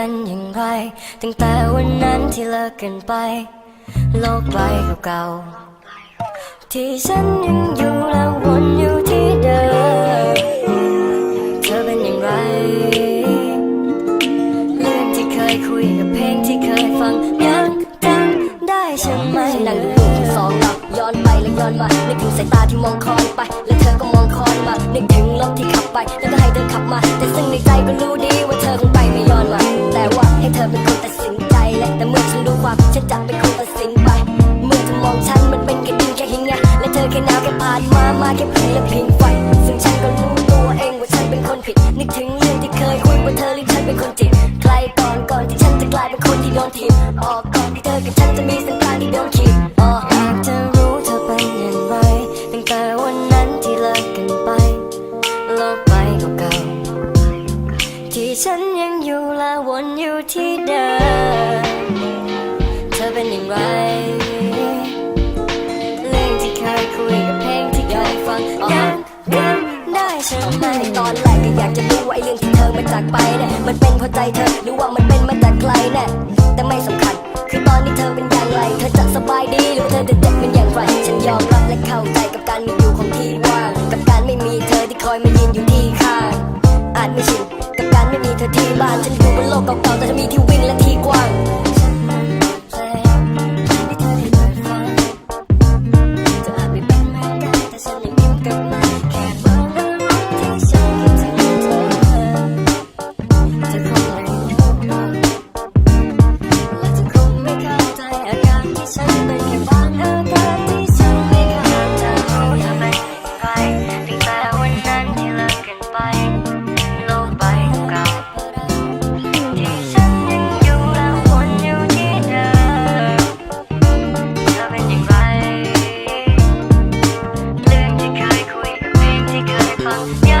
เป็นอย่างไร ตั้งแต่วันนั้นที่เลิกกันไป โลกใบเก่าๆที่ฉันยังอยู่และวนอยู่ที่เดิมเธอเป็นอย่างไรเรื่องที่เคยคุยกับเพลงที่เคยฟังยังจำได้ใช่ไหมนั่งดูทั้งสองเราย้อนไปและย้อนมานึกถึงสายตาที่มองคอยไป และเธอก็มอง อเธอมองฉันมันเป็นแค่ดินแค่หินไงและเธอแค่หนาวแค่ผ่านมามาแค่เพียงและพียงไฟซึ่งฉันก็รู้ตัวเองว่าฉันเป็นคนผิด นึกถึงเรื่องที่เคยคุยว่าเธอหรือฉันเป็นคนจิตใครก่อนก่อนที่ฉันจะกลายเป็นคนที่โดนถีบออกก่อนที่เธอกับฉันจะมีสัญญาณที่โดนขีดออกอยากจะรู้เธอเป็นอย่างไรตั้งแต่วันนั้นที่เลิกกันไปโลกใบเก่าๆที่ฉันยังอยู่และวนอยู่ที่เดิมเธอเป็นอย่างไร ก็อยากจะรู้ว่าไอ้เรื่องที่เธอมาจากไปเนี่ยมันเป็นเพราะใจเธอหรือว่ามันเป็นมาจากใครแน่แต่ไม่สำคัญ คือตอนนี้เธอเป็นอย่างไร เธอจะสบายดีหรือเธอจะเจ็บเป็นอย่างไร ฉันยอมรับและเข้าใจกับการมีอยู่ของที่ว่างกับการไม่มีเธอที่คอยมายืนอยู่ที่ข้างอาจไม่ชินกับการไม่มีเธอที่บ้านฉันอยู่บนโลกเก่าๆแต่เธอมีที่วิ่งและที่กว้าง ที่